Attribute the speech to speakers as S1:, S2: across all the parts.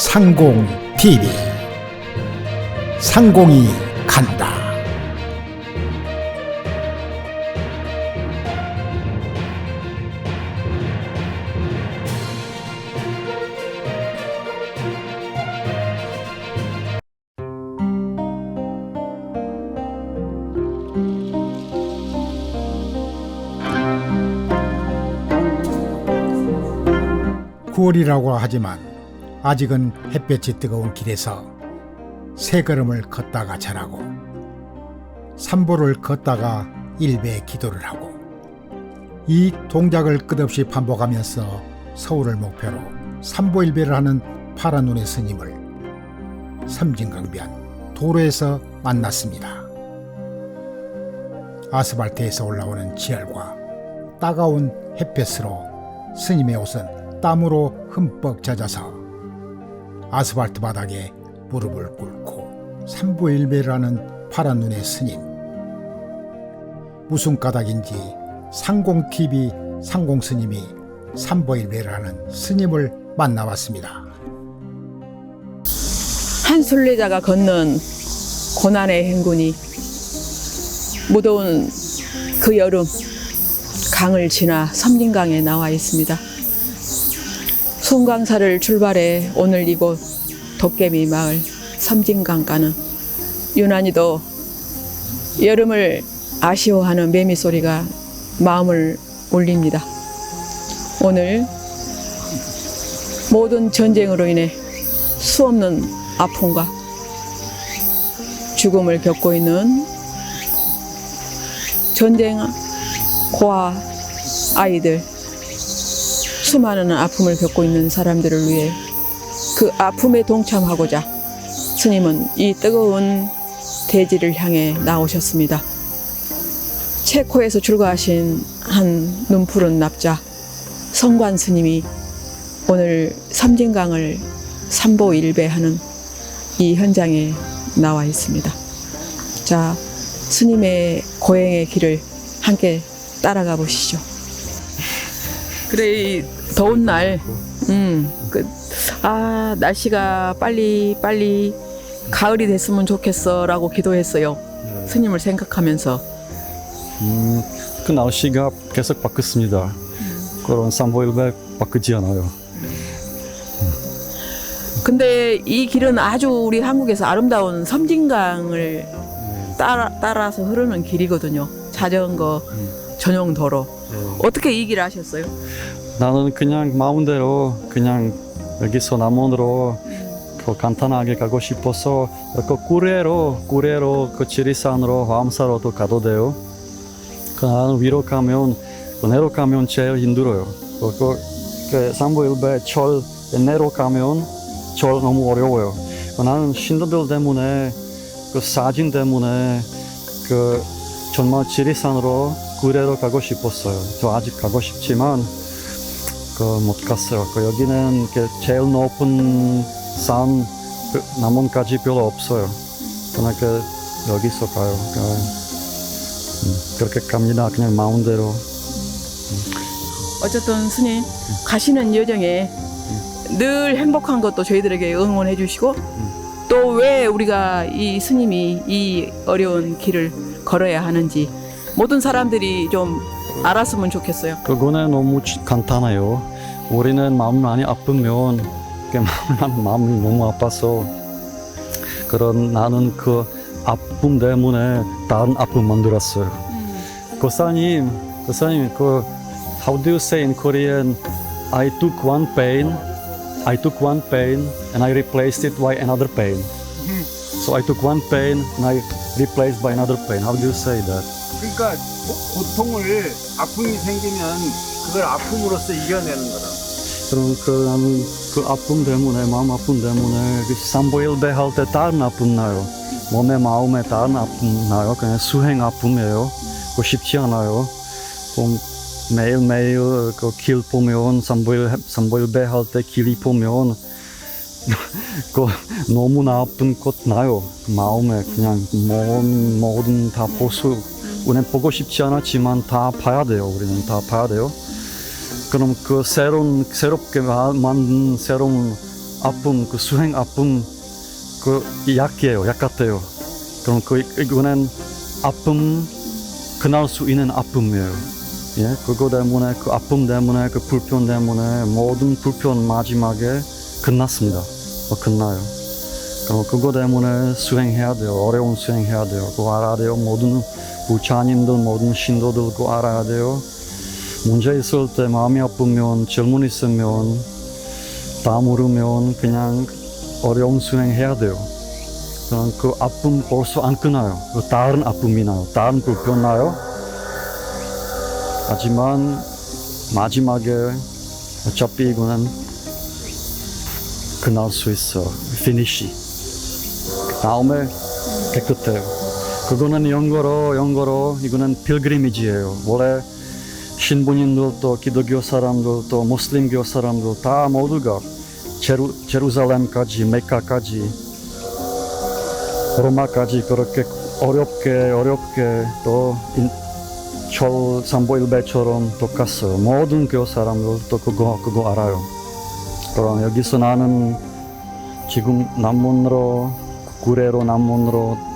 S1: 상공 TV 상공이 간다. 구월이라고 하지만 아직은 햇볕이 뜨거운 길에서 세 걸음을 걷다가 절하고 삼보를 걷다가 일배 기도를 하고 이 동작을 끝없이 반복하면서 서울을 목표로 삼보일배를 하는 파란 눈의 스님을 섬진강변 도로에서 만났습니다. 아스팔트에서 올라오는 지열과 따가운 햇볕으로 스님의 옷은 땀으로 흠뻑 젖어서 아스팔트 바닥에 무릎을 꿇고 삼보일배를 하는 파란 눈의 스님. 무슨 까닭인지 상공TV 상공스님이 삼보일배를 하는 스님을 만나왔습니다.
S2: 한 순례자가 걷는 고난의 행군이 무더운 그 여름 강을 지나 섬진강에 나와 있습니다. 송강사를 출발해 오늘 이곳 도깨비 마을 섬진강가는 유난히도 여름을 아쉬워하는 매미 소리가 마음을 울립니다. 오늘 모든 전쟁으로 인해 수없는 아픔과 죽음을 겪고 있는 전쟁 고아 아이들 수많은 아픔을 겪고 있는 사람들을 위해 그 아픔에 동참하고자 스님은 이 뜨거운 대지를 향해 나오셨습니다. 체코에서 출가하신 한 눈푸른 납자 성관 스님이 오늘 섬진강을 삼보 일배하는 이 현장에 나와 있습니다. 자, 스님의 고행의 길을 함께 따라가 보시죠. 그래, 이 더운 날, 음, 그, 아, 날씨가 빨리, 빨리 가을이 됐으면 좋겠어 라고 기도했어요. 스님을 생각하면서.
S3: 음, 그 날씨가 계속 바뀌었습니다. 그런 삼보일배 바뀌지 않아요.
S2: 근데 이 길은 아주 우리 한국에서 아름다운 섬진강을 따라, 따라서 흐르는 길이거든요. 자전거 전용 도로. 어떻게 이 길을 하셨어요?
S3: 나는 그냥 마음대로 그냥 여기서 남원으로 그 간단하게 가고 싶어서 그 구례로 구례로 그 지리산으로 화암사로도 가도 돼요. 그 나는 위로 가면 그 내로 가면 제일 힘들어요. 그, 그, 그 삼보일배 철 내로 가면 철 너무 어려워요. 그 나는 신도들 때문에 그 사진 때문에 그 정말 지리산으로 구례로 가고 싶었어요. 저 아직 가고 싶지만 그 못 갔어요. 그 여기는 그 제일 높은 산그 남원까지 별로 없어요. 그냥 그 여기서 가요. 그, 음, 그렇게 갑니다. 그냥 마음대로.
S2: 어쨌든 스님 가시는 여정에 늘 행복한 것도 저희들에게 응원해 주시고 또 왜 우리가 이 스님이 이 어려운 길을 걸어야 하는지 모든 사람들이 좀 알았으면 좋겠어요.
S3: 그거는 너무 지- 간단해요. 우리는 마음 많이 아프면 그 마음, 마음이 너무 아파서 그런 나는 그 아픔 때문에 다른 아픔 만들었어요. 고사님, 고사님 그 how do you say in Korean? I took one pain, I took one pain and I replaced it by another pain. So I took one pain and I replaced by another pain. How do you say that?
S4: 그러니까 고- 고통을 아픔이 생기면 그걸 아픔으로써 이겨내는 거라.
S3: 그럼 그 나는 그 아픔 때문에 마음 아픔 때문에 그 삼보일 배 할 때 다른 아픔 나요. 몸에 마음에 다른 아픔 나요. 그냥 수행 아픔이에요. 그 쉽지 않아요. 그 매일 매일 그길 보면 삼보일 삼보일 배 할 때 길이 보면 그 너무나 아픈 것 나요. 그 마음에 그냥 모든 모든 다 보수 우리는 보고 싶지 않았지만 다 봐야 돼요. 우리는 다 봐야 돼요. 그럼 그 새로운 새롭게 마- 만든 새로운 아픔, 그 수행 아픔, 그 약이에요. 약 같아요. 그럼 그 이거는 아픔 그날 수 있는 아픔이에요. 예, 그거 때문에 그 아픔 때문에 그 불편 때문에 모든 불편 마지막에 끝났습니다. 어, 끝나요. 그럼 그거 때문에 수행해야 돼요. 어려운 수행해야 돼요. 그거 알아야 돼요. 모든 부처님들, 모든 신도들 그거 알아야 돼요. 문제 있을 때 마음이 아프면 질문 있으면 다 물으면 그냥 어려운 수행해야 돼요. 그 아픔 벌써 안 끝나요. 그 다른 아픔이 나요. 다른 불편 나요. 하지만 마지막에 어차피 이거는 끝날 수 있어. 피니시. 다음에 깨끗해요. 그거는 영어로 영어로 이거는 필그리미지예요. 원래 신부님들도 기독교 사람들도 무슬림교 사람들 다 모두가 제루, 제루살렘까지 메카까지 로마까지 그렇게 어렵게 어렵게 또철 삼보일배처럼 똑같아요. 모든 교회 사람들도 그거 그거 알아요. 그럼 여기서 나는 지금 남문으로 구례로 남문으로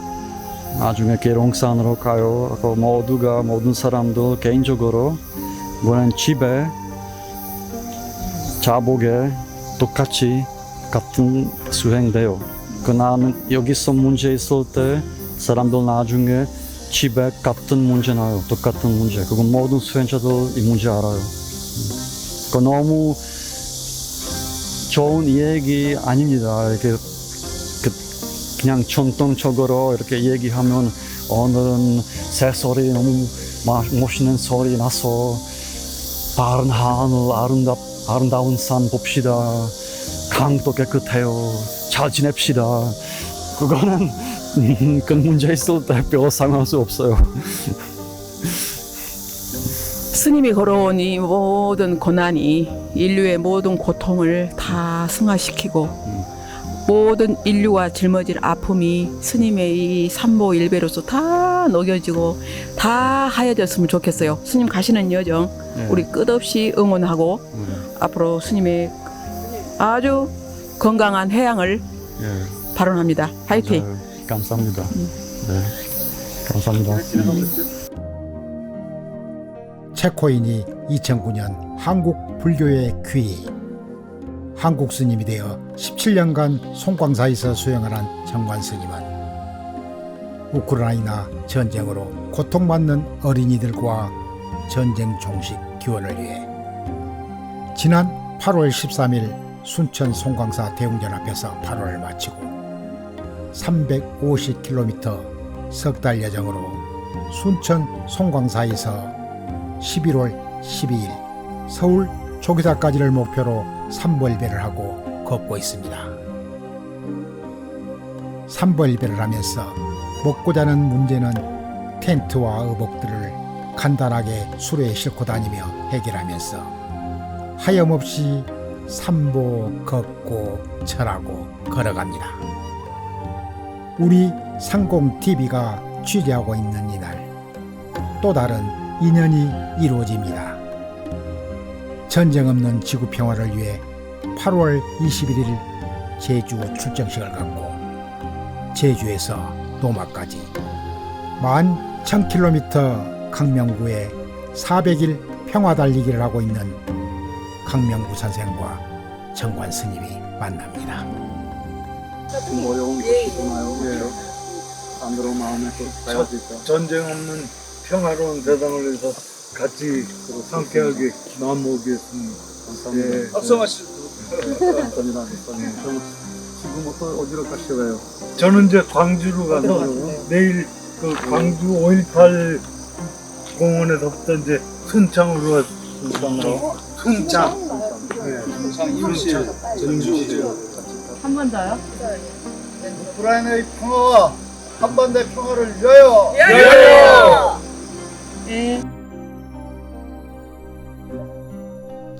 S3: 나중에 계룡산으로 가요. 그 모두가 모든 사람들 개인적으로 이거는 집에 자복에 똑같이 같은 수행돼요. 그 나는 여기서 문제 있을 때 사람들 나중에 집에 같은 문제 나요. 똑같은 문제. 그건 모든 수행자들 이 문제 알아요. 그 너무 좋은 얘기 아닙니다. 이렇게 그 그냥 전통적으로 이렇게 얘기하면 오늘은 새 소리 너무 마- 멋있는 소리 나서 바른 하늘 아름답 아름다운 산 봅시다. 강도 깨끗해요. 잘 지냅시다. 그거는 음, 그 문제 있을 때별 상관수 없어요.
S2: 스님이 걸어온 이 모든 고난이 인류의 모든 고통을 다 승화시키고 모든 인류가 짊어질 아픔이 스님의 이 삼보 일배로서 다 녹여지고 다 하얘졌으면 좋겠어요. 스님 가시는 여정
S3: 네.
S2: 우리 끝없이 응원하고 앞으로 스님의 아주 건강한 해양을
S3: 예,
S2: 발언합니다. 화이팅!
S3: 맞아요. 감사합니다. 네, 감사합니다.
S1: 체코인이 2009년 한국 불교의 귀 한국 스님이 되어 17년간 송광사에서 수행을 한 정관 스님은 우크라이나 전쟁으로 고통받는 어린이들과 전쟁 종식 기원을 위해 지난 8월 13일 순천 송광사 대웅전 앞에서 8월을 마치고 350km 석 달 여정으로 순천 송광사에서 11월 12일 서울 조기사까지를 목표로 삼벌배를 하고 걷고 있습니다. 삼벌배를 하면서 먹고 자는 문제는 텐트와 의복들을 간단하게 수레에 싣고 다니며 해결하면서 하염없이 삼보 걷고 절하고 걸어갑니다. 우리 상공 TV가 취재하고 있는 이날 또 다른 인연이 이루어집니다. 전쟁 없는 지구 평화를 위해 8월 21일 제주 출정식을 갖고 제주에서 노마까지 11,000km 강명구에 400일 평화 달리기를 하고 있는 강명구 선생과 정관 스님이 만납니다.
S3: 좀 어려운 게 있나요? 사람들 마음에 또 따라질까?
S4: 전쟁 없는 평화로운 세상을 위해서 같이 함께하게 마음 먹겠습니다.
S3: 감사합니다.
S4: 예.
S3: 감사합니다. 감사합니다. 그럼 지금 어떤 어디로 가시나요?
S4: 저는 이제 광주로 가서 내일 그 광주 5.18 공원에서부터 이제 순창으로 가
S3: 순창으로?
S4: 순창. 네.
S3: 순창 이웃실 전주
S2: 한 번 더요?
S4: 우크라이나의 평화와 한반도의 평화를 위하여.
S2: 네.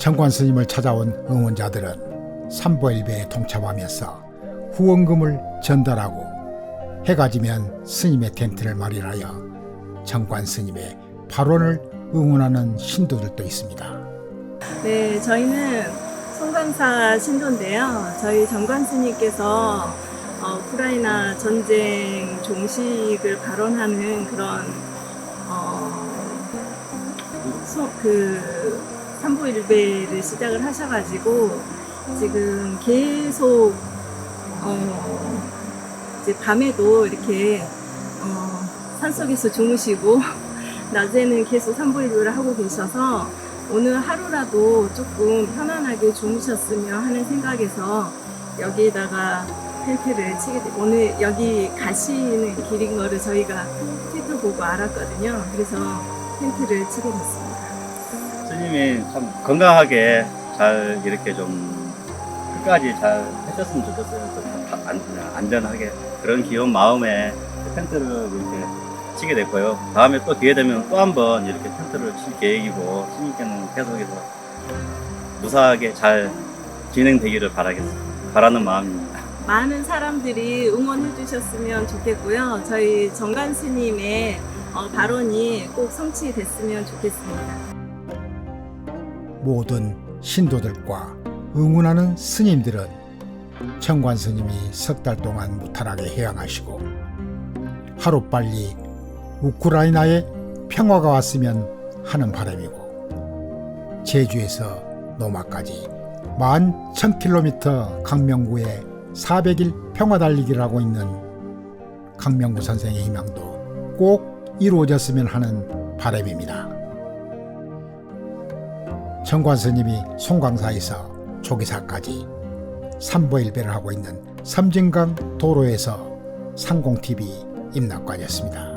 S1: 정관 스님을 찾아온 응원자들은 삼보일배에 동참하면서 후원금을 전달하고 해가 지면 스님의 텐트를 마련하여 정관 스님의 발언을 응원하는 신도들도 있습니다.
S5: 네, 저희는 송강사 신도인데요. 저희 정관 스님께서 어, 우크라이나 전쟁 종식을 발언하는 그런 어, 소- 그 삼부일배를 시작을 하셔가지고 지금 계속 어, 이제 밤에도 이렇게 어, 산속에서 주무시고 낮에는 계속 삼부일배를 하고 계셔서 오늘 하루라도 조금 편안하게 주무셨으면 하는 생각에서 여기에다가 텐트를 치게 돼. 오늘 여기 가시는 길인 거를 저희가 트위터 보고 알았거든요. 그래서 텐트를 치게 됐습니다.
S6: 스님이 참 건강하게 잘 이렇게 좀 끝까지 잘 해줬으면 좋겠어요. 좀 안전하게 그런 귀여운 마음에 텐트를 이렇게 치게 됐고요. 다음에 또 기회 되면 또 한번 이렇게 텐트를 칠 계획이고 스님께는 계속해서 무사하게 잘 진행되기를 바라겠습니다. 바라는 마음입니다.
S5: 많은 사람들이 응원해 주셨으면 좋겠고요. 저희 정관 스님의 어, 발언이 꼭 성취됐으면 좋겠습니다.
S1: 모든 신도들과 응원하는 스님들은 청관 스님이 석 달 동안 무탈하게 해양하시고 하루빨리 우크라이나에 평화가 왔으면 하는 바람이고 제주에서 노마까지 11,000km 강명구에 400일 평화 달리기를 하고 있는 강명구 선생의 희망도 꼭 이루어졌으면 하는 바람입니다. 청관 스님이 송광사에서 조기사까지 삼보일배를 하고 있는 섬진강 도로에서 상공TV 임낙관이었습니다.